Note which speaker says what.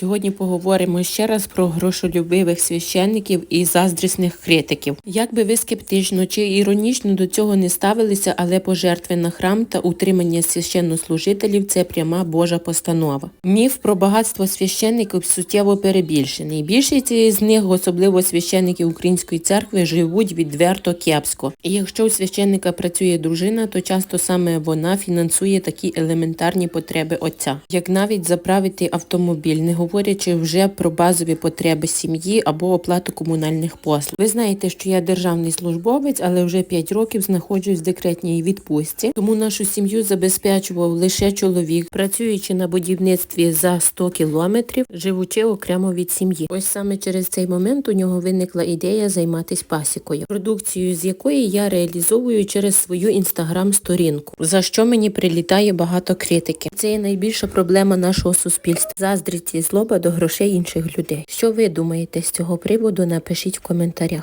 Speaker 1: Сьогодні поговоримо ще раз про грошолюбивих священників і заздрісних критиків. Як би ви скептично чи іронічно до цього не ставилися, але пожертви на храм та утримання священнослужителів це пряма Божа постанова. Міф про багатство священників суттєво перебільшений. Більшість з них, особливо священники Української церкви, живуть відверто кепсько. І якщо у священника працює дружина, то часто саме вона фінансує такі елементарні потреби отця, як навіть заправити автомобіль, не говорячи вже про базові потреби сім'ї або оплату комунальних послуг. Ви знаєте, що я державний службовець, але вже 5 років знаходжусь в декретній відпустці, тому нашу сім'ю забезпечував лише чоловік, працюючи на будівництві за 100 кілометрів, живучи окремо від сім'ї. Ось саме через цей момент у нього виникла ідея займатися пасікою, продукцію з якої я реалізовую через свою інстаграм-сторінку, за що мені прилітає багато критики. Це є найбільша проблема нашого суспільства заздрість і злоба до грошей інших людей. Що ви думаєте з цього приводу? Напишіть в коментарях.